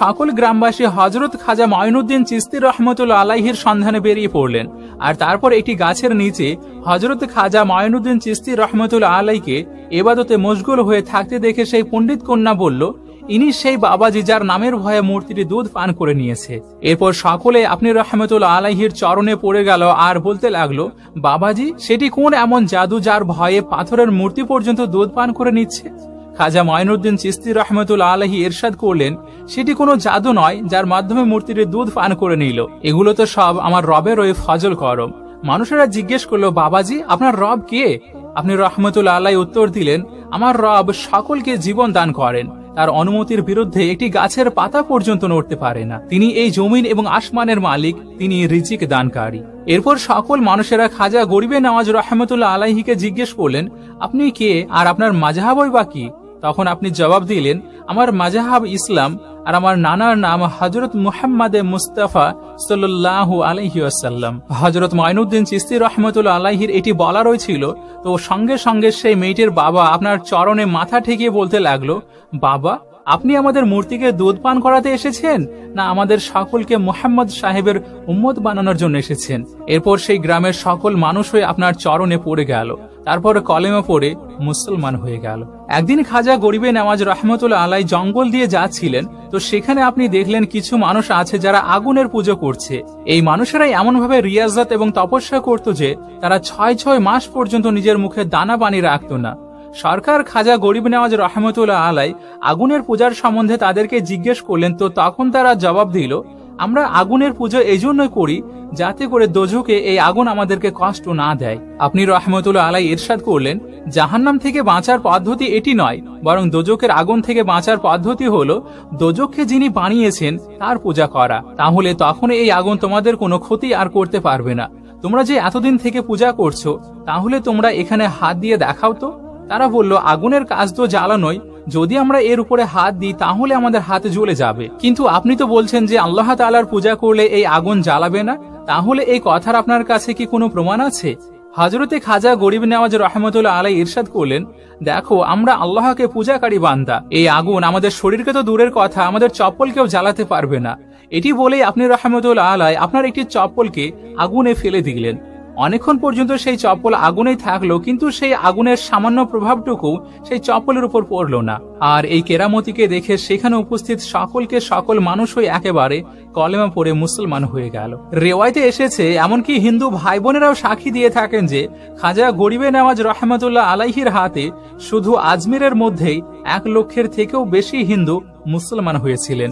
সকল গ্রামবাসী হজরত খাজা ময়নুদ্দিন চিস্তি রহমতুল আলাইহির সন্ধানে বেরিয়ে পড়লেন। আর তারপর একটি গাছের নিচে হজরত খাজা ময়নুদ্দিন চিস্তি রহমতুল আলাইকে এবাদতে মশগুল হয়ে থাকতে দেখে সেই পণ্ডিত কন্যা বলল, ইনি সেই বাবাজি যার নামের ভয়ে মূর্তিটি দুধ পান করে নিয়েছে। এরপর সকলে আপনি রহমতুল্লা আলাইহির চরণে পড়ে গেল আর বলতে লাগল, বাবাজি, সেটি কোন এমন জাদু যার ভয়ে পাথরের মূর্তি পর্যন্ত দুধ পান করে নিচ্ছে? খাজা ময়নুদ্দিন চিস্তি রহমতুল্লা আলহী এরশাদ করলেন, সেটি কোনো জাদু নয় যার মাধ্যমে মূর্তিটি দুধ পান করে নিল। এগুলো তো সব আমার রবের ওই ফজল করম। মানুষেরা জিজ্ঞেস করল, বাবাজি, আপনার রব কে? আপনি রহমতুল্লা আল্লাহ উত্তর দিলেন, আমার রব সকলকে জীবন দান করেন। তার অনুমতির বিরুদ্ধে একটি গাছের পাতা পর্যন্ত নড়তে পারে না। তিনি এই জমিন এবং আসমানের মালিক, তিনি রিজিক দানকারী। এরপর সকল মানুষেরা খাজা গরিবে নওয়াজ রহমতুল্লাহ আলাহিকে জিজ্ঞেস করলেন, আপনি কে? আর আপনার মাজাহাবই বা কি? তখন আপনি জবাব দিলেন, আমার মাজাহাব ইসলাম আর আমার নানার নাম হজরত মুহাম্মাদে মুস্তাফা সাল্লাহ আলহিউসাল্লাম হজরত মাইনুদ্দিন চিস্তি রহমতুল্লা আলাহির এটি বলা রয়েছিল তো সঙ্গে সঙ্গে সেই মেয়েটির বাবা আপনার চরণে মাথা ঠেকিয়ে বলতে লাগল, বাবা আপনি আমাদের মূর্তিকে দুধ পান করাতে এসেছেন? না আমাদের সকলকে মোহাম্মদ সাহেবের উম্মত বানানোর জন্য এসেছেন? এরপর সেই গ্রামের সকল মানুষ হয়ে আপনার চরণে পড়ে গেল। তারপর কলেমা পড়ে মুসলমান হয়ে গেল। একদিন খাজা গরিবে নেওয়াজ রহমতুল্লা আলাই জঙ্গল দিয়ে যাচ্ছিলেন। তো সেখানে আপনি দেখলেন কিছু মানুষ আছে যারা আগুনের পুজো করছে। এই মানুষেরাই এমনভাবে রিয়াজত এবং তপস্যা করত যে তারা ছয় ছয় মাস পর্যন্ত নিজের মুখে দানা পানি রাখত না। সরকার খাজা গরিব নেওয়াজ রহমতুল্লাহ আলাই আগুনের পূজার সম্বন্ধে তাদেরকে জিজ্ঞেস করলেন, তো তখন তারা জবাব দিল, আমরা আগুনের পুজো এই জন্যই করি যাতে করে দোজকে এই আগুন আমাদেরকে কষ্ট না দেয়। আপনি রহমতুল্লাহ আলাই ইরশাদ করলেন, জাহান্নাম থেকে বাঁচার পদ্ধতি এটি নয়, বরং দোজকের আগুন থেকে বাঁচার পদ্ধতি হলো দোজককে যিনি বানিয়েছেন তার পূজা করা। তাহলে তখন এই আগুন তোমাদের কোনো ক্ষতি আর করতে পারবে না। তোমরা যে এতদিন থেকে পূজা করছ, তাহলে তোমরা এখানে হাত দিয়ে দেখাও তো। তারা বলল, আগুনের কাজ তো জ্বালানোই যদি আমরা এর উপরে হাত দিই, তাহলে আমাদের হাতে জ্বলে যাবে। কিন্তু আপনি তো বলছেন যে আল্লাহ তালার পূজা করলে এই আগুন জ্বালাবে না। তাহলে এই কথার আপনার কাছে কি কোনো প্রমাণ আছে? হজরতে খাজা গরিব নেওয়াজ রহমতুল্লাহ আলাই ইরশাদ করলেন, দেখো, আমরা আল্লাহকে পূজাকারী বান্দা। এই আগুন আমাদের শরীরকে তো দূরের কথা, আমাদের চপ্পলকেও জ্বালাতে পারবে না। এটি বলেই আপনি রহমতুল্লাহ আলাই আপনার একটি চপ্পলকে আগুনে ফেলে দিলেন। অনেকক্ষণ পর্যন্ত সেই চপ্পল আগুনেই থাকল, কিন্তু সেই আগুনের সামান্য প্রভাবটুকু সেই চপ্পলের উপর পড়ল না। আর এই কেরামতিকে দেখে সেখানে উপস্থিত সকলকে সকল মানুষই একেবারে কলেমা পড়ে মুসলমান হয়ে গেল। রেওয়ায়তে এসেছে এমনকি হিন্দু ভাই বোনেরাও সাক্ষী দিয়ে থাকেন যে, খাজা গরিবে নেওয়াজ রহমতুল্লাহ আলাইহির হাতে শুধু আজমিরের মধ্যেই এক লক্ষের থেকেও বেশি হিন্দু মুসলমান হয়েছিলেন।